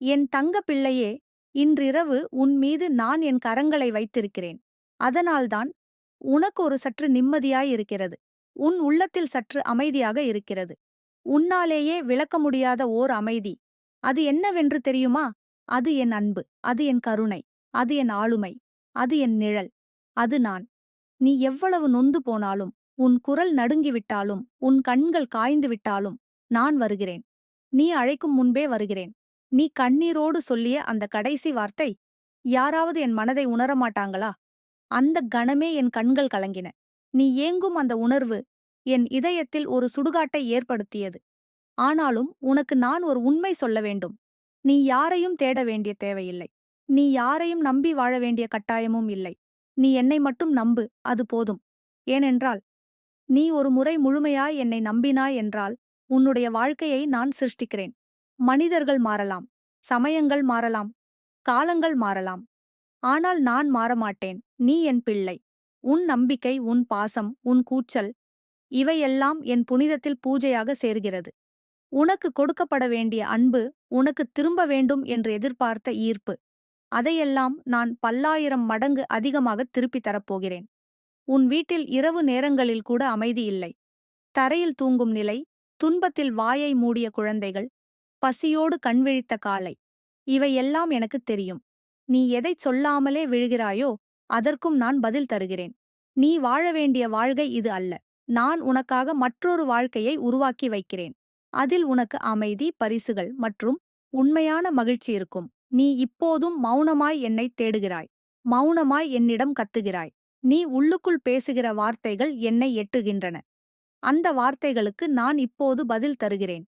என் தங்க பிள்ளையே இன்றிரவு உன் மீது நான் என் கரங்களை வைத்திருக்கிறேன். அதனால்தான் உனக்கு ஒரு சற்று நிம்மதியாயிருக்கிறது உன் உள்ளத்தில் சற்று அமைதியாக இருக்கிறது. உன்னாலேயே விளக்க முடியாத ஓர் அமைதி. அது என்னவென்று தெரியுமா? அது என் அன்பு அது என் கருணை அது என் ஆளுமை அது என் நிழல் அது நான். நீ எவ்வளவு நொந்து போனாலும் உன் குரல் நடுங்கிவிட்டாலும் உன் கண்கள் காய்ந்து விட்டாலும் நான் வருகிறேன். நீ அழைக்கும் முன்பே வருகிறேன். நீ கண்ணீரோடு சொல்லிய அந்த கடைசி வார்த்தை யாராவது என் மனதை உணரமாட்டாங்களா அந்த கணமே என் கண்கள் கலங்கின. நீ ஏங்கும் அந்த உணர்வு என் இதயத்தில் ஒரு சுடுகாட்டை ஏற்படுத்தியது. ஆனாலும் உனக்கு நான் ஒரு உண்மை சொல்ல வேண்டும். நீ யாரையும் தேட வேண்டிய தேவையில்லை. நீ யாரையும் நம்பி வாழ வேண்டிய கட்டாயமும் இல்லை. நீ என்னை மட்டும் நம்பு அது போதும். ஏனென்றால் நீ ஒரு முறை முழுமையாய் என்னை நம்பினாய் என்றால் உன்னுடைய வாழ்க்கையை நான் சிருஷ்டிக்கிறேன். மனிதர்கள் மாறலாம் சமயங்கள் மாறலாம் காலங்கள் மாறலாம். ஆனால் நான் மாறமாட்டேன் நீ என் பிள்ளை. உன் நம்பிக்கை உன் பாசம் உன் கூச்சல் இவையெல்லாம் என் புனிதத்தில் பூஜையாக சேர்கிறது. உனக்கு கொடுக்கப்பட வேண்டிய அன்பு உனக்கு திரும்ப வேண்டும் என்று எதிர்பார்த்த ஈர்ப்பு. அதையெல்லாம் நான் பல்லாயிரம் மடங்கு அதிகமாக திருப்பித் தரப்போகிறேன். உன் வீட்டில் இரவு நேரங்களில் கூட அமைதி இல்லை. தரையில் தூங்கும் நிலை துன்பத்தில் வாயை மூடிய குழந்தைகள் பசியோடு கண்விழித்த காலை. இவையெல்லாம் எனக்குத் தெரியும். நீ எதைச் சொல்லாமலே விழுகிறாயோ அதற்கும் நான் பதில் தருகிறேன். நீ வாழ வேண்டிய வாழ்க்கை இது அல்ல. நான் உனக்காக மற்றொரு வாழ்க்கையை உருவாக்கி வைக்கிறேன். அதில் உனக்கு அமைதி பரிசுகள் மற்றும் உண்மையான மகிழ்ச்சி இருக்கும். நீ இப்போதும் மௌனமாய் என்னைத் தேடுகிறாய். மௌனமாய் என்னிடம் கத்துகிறாய். நீ உள்ளுக்குள் பேசுகிற வார்த்தைகள் என்னை எட்டுகின்றன. அந்த வார்த்தைகளுக்கு நான் இப்போது பதில் தருகிறேன்.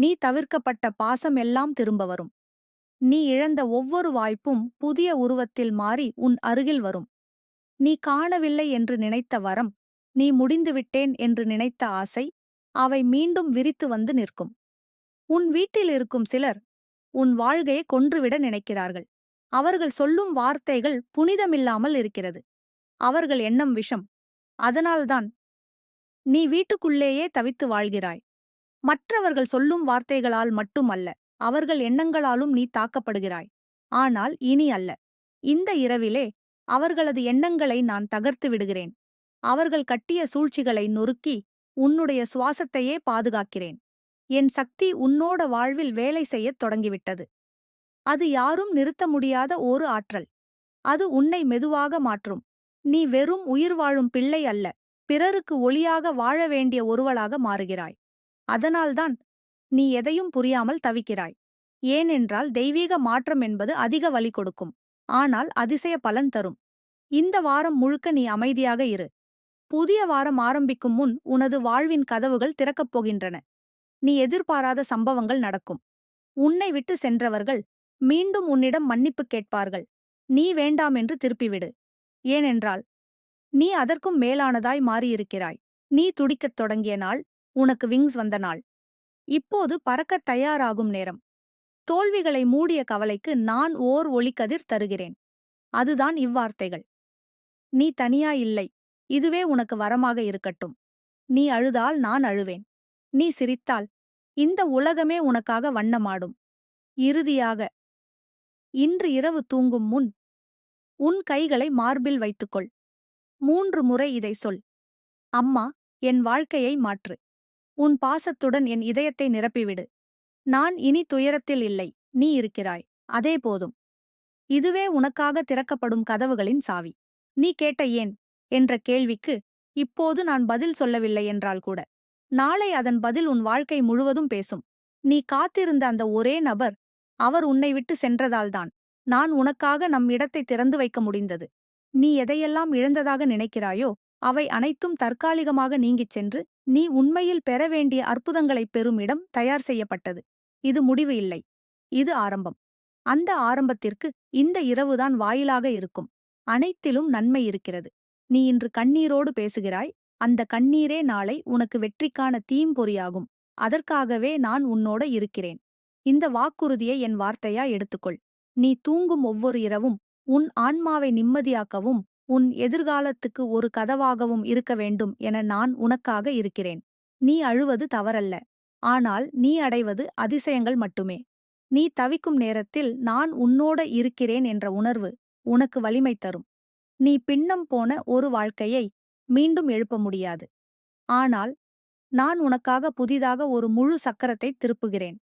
நீ தவிர்க்கப்பட்ட பாசம் எல்லாம் திரும்ப வரும். நீ இழந்த ஒவ்வொரு வாய்ப்பும் புதிய உருவத்தில் மாறி உன் அருகில் வரும். நீ காணவில்லை என்று நினைத்த வரம் நீ முடிந்துவிட்டேன் என்று நினைத்த ஆசை அவை மீண்டும் விரித்து வந்து நிற்கும். உன் வீட்டில் இருக்கும் சிலர் உன் வாழ்கையை கொன்றுவிட நினைக்கிறார்கள். அவர்கள் சொல்லும் வார்த்தைகள் புனிதமில்லாமல் இருக்கிறது. அவர்கள் எண்ணம் விஷம். அதனால்தான் நீ வீட்டுக்குள்ளேயே தவித்து வாழ்கிறாய். மற்றவர்கள் சொல்லும் வார்த்தைகளால் மட்டுமல்ல அவர்கள் எண்ணங்களாலும் நீ தாக்கப்படுகிறாய். ஆனால் இனி அல்ல. இந்த இரவிலே அவர்களது எண்ணங்களை நான் தகர்த்து விடுகிறேன். அவர்கள் கட்டிய சூழ்ச்சிகளை நொறுக்கி உன்னுடைய சுவாசத்தையே பாதுகாக்கிறேன். என் சக்தி உன்னோட வாழ்வில் வேலை செய்யத் தொடங்கிவிட்டது. அது யாரும் நிறுத்த முடியாத ஒரு ஆற்றல். அது உன்னை மெதுவாக மாற்றும். நீ வெறும் உயிர் வாழும் பிள்ளை அல்ல பிறருக்கு ஒளியாக வாழ வேண்டிய ஒருவளாக மாறுகிறாய். அதனால்தான் நீ எதையும் புரியாமல் தவிக்கிறாய். ஏனென்றால் தெய்வீக மாற்றம் என்பது அதிக வலி கொடுக்கும். ஆனால் அதிசய பலன் தரும். இந்த வாரம் முழுக்க நீ அமைதியாக இரு. புதிய வாரம் ஆரம்பிக்கும் முன் உனது வாழ்வின் கதவுகள் திறக்கப் போகின்றன. நீ எதிர்பாராத சம்பவங்கள் நடக்கும். உன்னை விட்டு சென்றவர்கள் மீண்டும் உன்னிடம் மன்னிப்பு கேட்பார்கள். நீ வேண்டாம் என்று திருப்பிவிடு. ஏனென்றால் நீ அதற்கும் மேலானதாய் மாறியிருக்கிறாய். நீ துடிக்கத் தொடங்கிய நாள் உனக்கு விங்ஸ் வந்த நாள். இப்போது பறக்கத் தயாராகும் நேரம். தோல்விகளை மூடிய கவலைக்கு நான் ஓர் ஒளிக்கதிர் தருகிறேன். அதுதான் இவ்வார்த்தைகள். நீ தனியா இல்லை. இதுவே உனக்கு வரமாக இருக்கட்டும். நீ அழுதால் நான் அழுவேன். நீ சிரித்தால் இந்த உலகமே உனக்காக வண்ணமாடும். இறுதியாக இன்று இரவு தூங்கும் முன் உன் கைகளை மார்பில் வைத்துக்கொள். மூன்று முறை இதை சொல். அம்மா என் வாழ்க்கையை மாற்று. உன் பாசத்துடன் என் இதயத்தை நிரப்பிவிடு. நான் இனி துயரத்தில் இல்லை நீ இருக்கிறாய். அதே போதும். இதுவே உனக்காக திறக்கப்படும் கதவுகளின் சாவி. நீ கேட்ட ஏன்? என்ற கேள்விக்கு இப்போது நான் பதில் சொல்லவில்லை என்றால் கூட. நாளை அதன் பதில் உன் வாழ்க்கை முழுவதும் பேசும். நீ காத்திருந்த அந்த ஒரே நபர் அவர் உன்னை விட்டு சென்றதால்தான் நான் உனக்காக நம் இடத்தை திறந்து வைக்க முடிந்தது. நீ எதையெல்லாம் இழந்ததாக நினைக்கிறாயோ அவை அனைத்தும் தற்காலிகமாக நீங்கிச் சென்று நீ உண்மையில் பெற வேண்டிய அற்புதங்களைப் பெறும் இடம் தயார் செய்யப்பட்டது. இது முடிவு இல்லை. இது ஆரம்பம். அந்த ஆரம்பத்திற்கு இந்த இரவுதான் வாயிலாக இருக்கும். அனைத்திலும் நன்மை இருக்கிறது. நீ இன்று கண்ணீரோடு பேசுகிறாய். அந்த கண்ணீரே நாளை உனக்கு வெற்றிக்கான தீம்பொறியாகும். அதற்காகவே நான் உன்னோட இருக்கிறேன். இந்த வாக்குறுதியை என் வார்த்தையா எடுத்துக்கொள். நீ தூங்கும் ஒவ்வொரு இரவும் உன் ஆன்மாவை நிம்மதியாக்கவும் உன் எதிர்காலத்துக்கு ஒரு கதவாகவும் இருக்க வேண்டும் என நான் உனக்காக இருக்கிறேன். நீ அழுவது தவறல்ல. ஆனால் நீ அடைவது அதிசயங்கள் மட்டுமே. நீ தவிக்கும் நேரத்தில் நான் உன்னோட இருக்கிறேன் என்ற உணர்வு உனக்கு வலிமை தரும். நீ பின்னம் போன ஒரு வாழ்க்கையை மீண்டும் எழுப்ப முடியாது. ஆனால் நான் உனக்காக புதிதாக ஒரு முழு சக்கரத்தை திருப்புகிறேன்.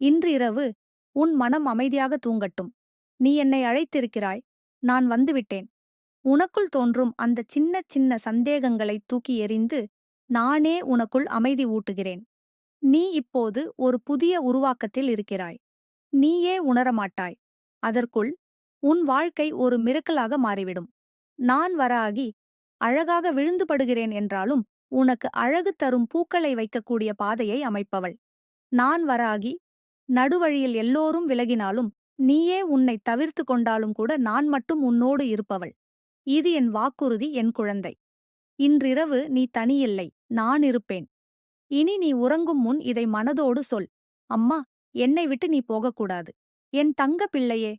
இன்றிரவு உன் மனம் அமைதியாக தூங்கட்டும். நீ என்னை அழைத்திருக்கிறாய். நான் வந்துவிட்டேன் உனக்குள் தோன்றும் அந்த சின்ன சின்ன சந்தேகங்களை தூக்கி எறிந்து நானே உனக்குள் அமைதி ஊட்டுகிறேன். நீ இப்போது ஒரு புதிய உருவாக்கத்தில் இருக்கிறாய். நீயே உணரமாட்டாய் அதற்குள் உன் வாழ்க்கை ஒரு மிரக்கலாக மாறிவிடும். நான் வராகி அழகாக விழுந்து படுகிறேன் என்றாலும் உனக்கு அழகு தரும் பூக்களை வைக்கக்கூடிய பாதையை அமைப்பவள். நான் வராகி நடுவழியில் எல்லோரும் விலகினாலும் நீயே உன்னை தவிர்த்து கொண்டாலும் கூட நான் மட்டும் உன்னோடு இருப்பவள். இது என் வாக்குறுதி என் குழந்தை. இன்றிரவு நீ தனியில்லை நான் இருப்பேன். இனி நீ உறங்கும் முன் இதை மனதோடு சொல். அம்மா என்னை விட்டு நீ போகக்கூடாது. என் தங்க பிள்ளையே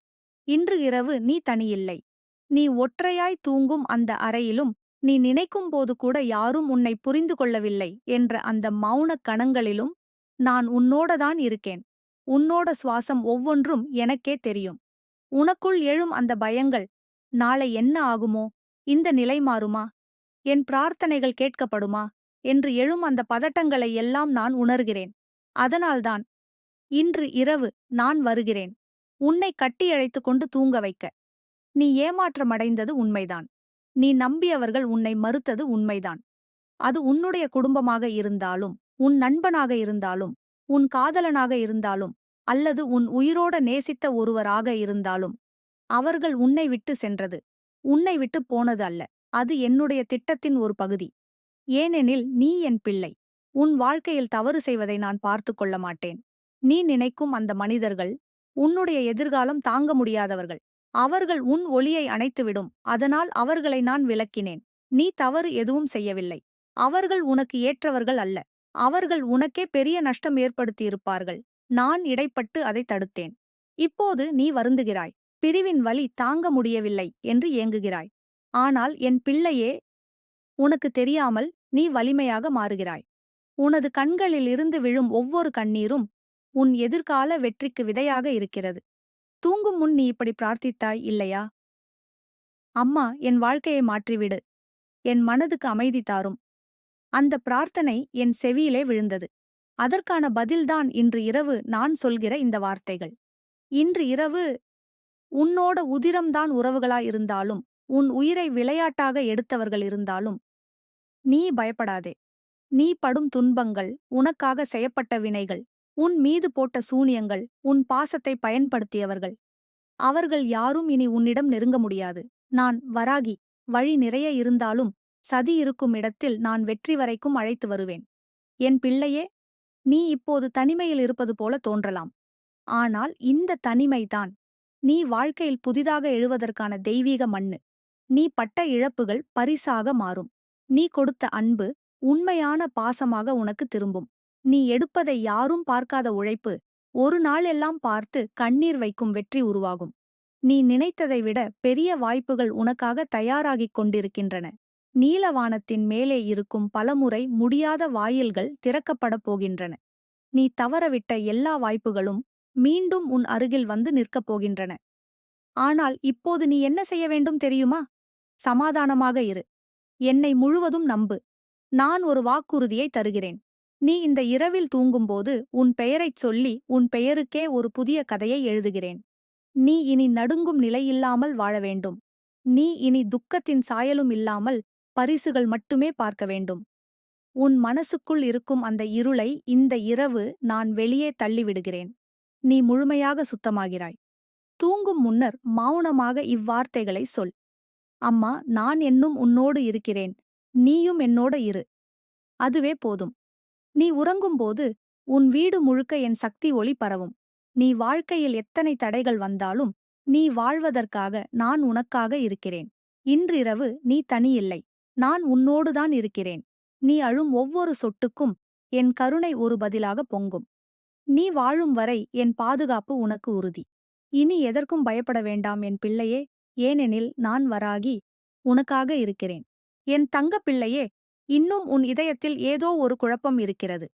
இன்று இரவு நீ தனியில்லை. நீ ஒற்றையாய் தூங்கும் அந்த அறையிலும் நீ நினைக்கும் போது கூட யாரும் உன்னை புரிந்து கொள்ளவில்லை என்ற அந்த மௌனக் கணங்களிலும் நான் உன்னோடதான் இருக்கேன். உன்னோட சுவாசம் ஒவ்வொன்றும் எனக்கே தெரியும். உனக்குள் எழும் அந்த பயங்கள் நாளை என்ன ஆகுமோ? இந்த நிலை மாறுமா? என் பிரார்த்தனைகள் கேட்கப்படுமா? என்று எழும் அந்த பதட்டங்களை எல்லாம் நான் உணர்கிறேன். அதனால்தான் இன்று இரவு நான் வருகிறேன். உன்னை கட்டியழைத்துக் கொண்டு தூங்க வைக்க. நீ ஏமாற்றமடைந்தது உண்மைதான். நீ நம்பியவர்கள் உன்னை மறுத்தது உண்மைதான். அது உன்னுடைய குடும்பமாக இருந்தாலும் உன் நண்பனாக இருந்தாலும் உன் காதலனாக இருந்தாலும் அல்லது உன் உயிரோட நேசித்த ஒருவராக இருந்தாலும் அவர்கள் உன்னை விட்டு சென்றது. உன்னை விட்டு போனது அல்ல. அது என்னுடைய திட்டத்தின் ஒரு பகுதி. ஏனெனில் நீ என் பிள்ளை. உன் வாழ்க்கையில் தவறு செய்வதை நான் பார்த்து கொள்ள மாட்டேன். நீ நினைக்கும் அந்த மனிதர்கள் உன்னுடைய எதிர்காலம் தாங்க முடியாதவர்கள். அவர்கள் உன் ஒளியை அணைத்துவிடும். அதனால் அவர்களை நான் விளக்கினேன். நீ தவறு எதுவும் செய்யவில்லை. அவர்கள் உனக்கு ஏற்றவர்கள் அல்ல. அவர்கள் உனக்கே பெரிய நஷ்டம் ஏற்படுத்தியிருப்பார்கள். நான் இடைப்பட்டு அதை தடுத்தேன். இப்போது நீ வருந்துகிறாய். பிரிவின் வலி தாங்க முடியவில்லை என்று ஏங்குகிறாய். ஆனால் என் பிள்ளையே உனக்கு தெரியாமல் நீ வலிமையாக மாறுகிறாய். உனது கண்களில் இருந்து விழும் ஒவ்வொரு கண்ணீரும் உன் எதிர்கால வெற்றிக்கு விதையாக இருக்கிறது. தூங்கும் முன் நீ இப்படி பிரார்த்தித்தாய் இல்லையா? அம்மா என் வாழ்க்கையை மாற்றிவிடு. என் மனதுக்கு அமைதி தாரும். அந்த பிரார்த்தனை என் செவியிலே விழுந்தது. அதற்கான பதில்தான் இன்று இரவு நான் சொல்கிற இந்த வார்த்தைகள். இன்று இரவு உன்னோட உதிரம்தான் உறவுகளாயிருந்தாலும் உன் உயிரை விளையாட்டாக எடுத்தவர்கள் இருந்தாலும் நீ பயப்படாதே. நீ படும் துன்பங்கள் உனக்காக செய்யப்பட்ட வினைகள் உன் மீது போட்ட சூனியங்கள் உன் பாசத்தை பயன்படுத்தியவர்கள். அவர்கள் யாரும் இனி உன்னிடம் நெருங்க முடியாது. நான் வராகி வழி நிறைய இருந்தாலும் சதி இருக்கும் இடத்தில் நான் வெற்றி வரைக்கும் அழைத்து வருவேன். என் பிள்ளையே நீ இப்போது தனிமையில் இருப்பது போல தோன்றலாம். ஆனால் இந்த தனிமைதான் நீ வாழ்க்கையில் புதிதாக எழுவதற்கான தெய்வீக மண்ணு. நீ பட்ட இழப்புகள் பரிசாக மாறும். நீ கொடுத்த அன்பு உண்மையான பாசமாக உனக்கு திரும்பும். நீ எடுப்பதை யாரும் பார்க்காத உழைப்பு ஒரு நாள் எல்லாம் பார்த்து கண்ணீர் வைக்கும் வெற்றி உருவாகும். நீ நினைத்ததை விட பெரிய வாய்ப்புகள் உனக்காக தயாராகிக் கொண்டிருக்கின்றன. நீலவானத்தின் மேலே இருக்கும் பலமுறை முடியாத வாயில்கள் திறக்கப்படப் போகின்றன. நீ தவறவிட்ட எல்லா வாய்ப்புகளும் மீண்டும் உன் அருகில் வந்து நிற்கப் போகின்றன. ஆனால் இப்போது நீ என்ன செய்ய வேண்டும் தெரியுமா? சமாதானமாக இரு. என்னை முழுவதும் நம்பு. நான் ஒரு வாக்குறுதியை தருகிறேன். நீ இந்த இரவில் தூங்கும்போது உன் பெயரைச் சொல்லி உன் பெயருக்கே ஒரு புதிய கதையை எழுதுகிறேன். நீ இனி நடுங்கும் நிலையில்லாமல் வாழ வேண்டும். நீ இனி துக்கத்தின் சாயலும் இல்லாமல் பரிசுகள் மட்டுமே பார்க்க வேண்டும். உன் மனசுக்குள் இருக்கும் அந்த இருளை இந்த இரவு நான் வெளியே தள்ளிவிடுகிறேன். நீ முழுமையாக சுத்தமாகிறாய். தூங்கும் முன்னர் மௌனமாக இவ்வார்த்தைகளை சொல். அம்மா நான் என்னும் உன்னோடு இருக்கிறேன். நீயும் என்னோட இரு. அதுவே போதும். நீ உறங்கும்போது உன் வீடு முழுக்க என் சக்தி ஒளி பரவும். நீ வாழ்க்கையில் எத்தனை தடைகள் வந்தாலும் நீ வாழ்வதற்காக நான் உனக்காக இருக்கிறேன். இன்றிரவு நீ தனியில்லை. நான் உன்னோடுதான் இருக்கிறேன். நீ அழும் ஒவ்வொரு சொட்டுக்கும் என் கருணை ஒரு பதிலாக பொங்கும். நீ வாழும் வரை என் பாதுகாப்பு உனக்கு உறுதி. இனி எதற்கும் பயப்பட வேண்டாம் என் பிள்ளையே. ஏனெனில் நான் வராகி உனக்காக இருக்கிறேன். என் தங்க பிள்ளையே இன்னும் உன் இதயத்தில் ஏதோ ஒரு குழப்பம் இருக்கிறது.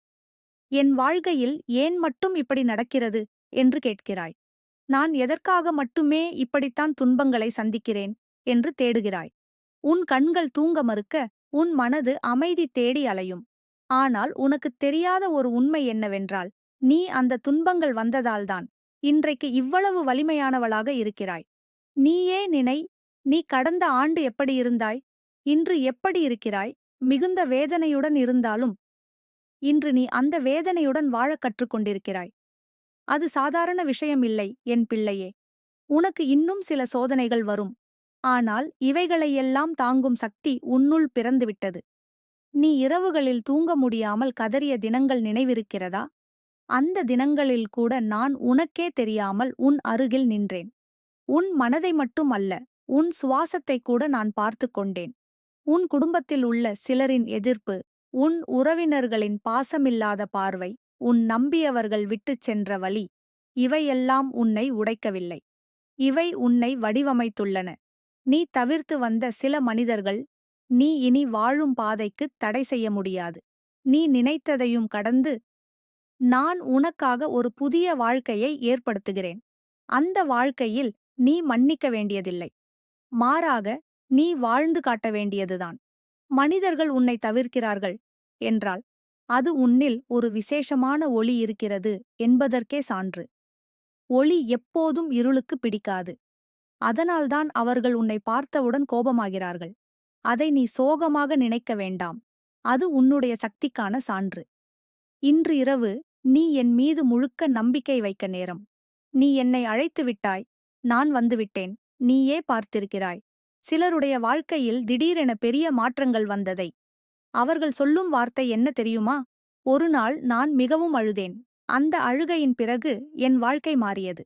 என் வாழ்க்கையில் ஏன் மட்டும் இப்படி நடக்கிறது? என்று கேட்கிறாய். நான் எதற்காக மட்டுமே இப்படித்தான் துன்பங்களை சந்திக்கிறேன்? என்று தேடுகிறாய். உன் கண்கள் தூங்க மறுக்க உன் மனது அமைதி தேடி அலையும். ஆனால் உனக்குத் தெரியாத ஒரு உண்மை என்னவென்றால் நீ அந்த துன்பங்கள் வந்ததால்தான் இன்றைக்கு இவ்வளவு வலிமையானவளாக இருக்கிறாய். நீயே நினை நீ கடந்த ஆண்டு எப்படி இருந்தாய்? இன்று எப்படி இருக்கிறாய்? மிகுந்த வேதனையுடன் இருந்தாலும் இன்று நீ அந்த வேதனையுடன் வாழக் கற்றுக்கொண்டிருக்கிறாய் அது சாதாரண விஷயம் இல்லை என் பிள்ளையே. உனக்கு இன்னும் சில சோதனைகள் வரும். ஆனால் இவைகளையெல்லாம் தாங்கும் சக்தி உன்னுள் பிறந்துவிட்டது. நீ இரவுகளில் தூங்க முடியாமல் கதறிய தினங்கள் நினைவிருக்கிறதா? அந்த தினங்களில் கூட நான் உனக்கே தெரியாமல் உன் அருகில் நின்றேன். உன் மனதை மட்டும் அல்ல உன் சுவாசத்தை கூட நான் பார்த்து கொண்டேன். உன் குடும்பத்தில் உள்ள சிலரின் எதிர்ப்பு உன் உறவினர்களின் பாசமில்லாத பார்வை உன் நம்பியவர்கள் விட்டுச் சென்ற வழி இவையெல்லாம் உன்னை உடைக்கவில்லை. இவை உன்னை வடிவமைத்துள்ளன. நீ தவிர்த்து வந்த சில மனிதர்கள் நீ இனி வாழும் பாதைக்குத் தடை செய்ய முடியாது. நீ நினைத்ததையும் கடந்து நான் உனக்காக ஒரு புதிய வாழ்க்கையை ஏற்படுத்துகிறேன். அந்த வாழ்க்கையில் நீ மன்னிக்க வேண்டியதில்லை. மாறாக நீ வாழ்ந்து காட்ட வேண்டியதுதான். மனிதர்கள் உன்னை தவிர்க்கிறார்கள் என்றால் அது உன்னில் ஒரு விசேஷமான ஒளி இருக்கிறது என்பதற்கே சான்று. ஒளி எப்போதும் இருளுக்கு பிடிக்காது. அதனால்தான் அவர்கள் உன்னை பார்த்தவுடன் கோபமாகிறார்கள். அதை நீ சோகமாக நினைக்க வேண்டாம். அது உன்னுடைய சக்திக்கான சான்று. இன்று இரவு நீ என் மீது முழுக்க நம்பிக்கை வைக்க நேரம். நீ என்னை அழைத்து விட்டாய். நான் வந்துவிட்டேன் நீயே பார்த்திருக்கிறாய். சிலருடைய வாழ்க்கையில் திடீரென பெரிய மாற்றங்கள் வந்ததை. அவர்கள் சொல்லும் வார்த்தை என்ன தெரியுமா? ஒரு நாள் நான் மிகவும் அழுதேன். அந்த அழுகையின் பிறகு என் வாழ்க்கை மாறியது.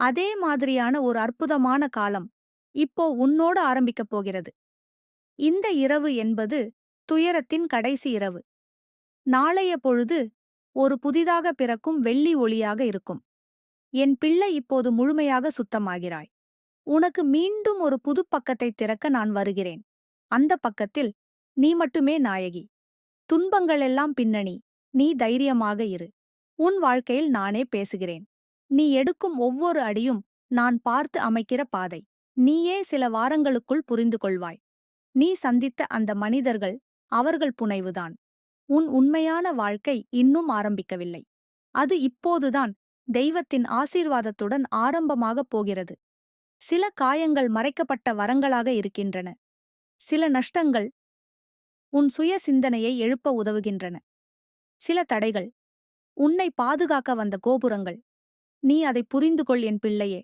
அதே மாதிரியான ஒரு அற்புதமான காலம் இப்போ உன்னோடு ஆரம்பிக்கப் போகிறது. இந்த இரவு என்பது துயரத்தின் கடைசி இரவு. நாளைய பொழுது ஒரு புதிதாக பிறக்கும் வெள்ளி ஒளியாக இருக்கும். என் பிள்ளை இப்போது முழுமையாக சுத்தமாகிறாய். உனக்கு மீண்டும் ஒரு புது பக்கத்தை திறக்க நான் வருகிறேன். அந்த பக்கத்தில் நீ மட்டுமே நாயகி. துன்பங்களெல்லாம் பின்னணி. நீ தைரியமாக இரு. உன் வாழ்க்கையில் நானே பேசுகிறேன். நீ எடுக்கும் ஒவ்வொரு அடியும் நான் பார்த்து அமைக்கிற பாதை. நீயே சில வாரங்களுக்குள் புரிந்து கொள்வாய் நீ சந்தித்த அந்த மனிதர்கள் அவர்கள் புனைவுதான். உன் உண்மையான வாழ்க்கை இன்னும் ஆரம்பிக்கவில்லை. அது இப்போதுதான் தெய்வத்தின் ஆசீர்வாதத்துடன் ஆரம்பமாகப் போகிறது. சில காயங்கள் மறைக்கப்பட்ட வரங்களாக இருக்கின்றன. சில நஷ்டங்கள் உன் சுய சிந்தனையை எழுப்ப உதவுகின்றன. சில தடைகள் உன்னை பாதுகாக்க வந்த கோபுரங்கள். நீ அதை புரிந்து கொள் என் பிள்ளையே.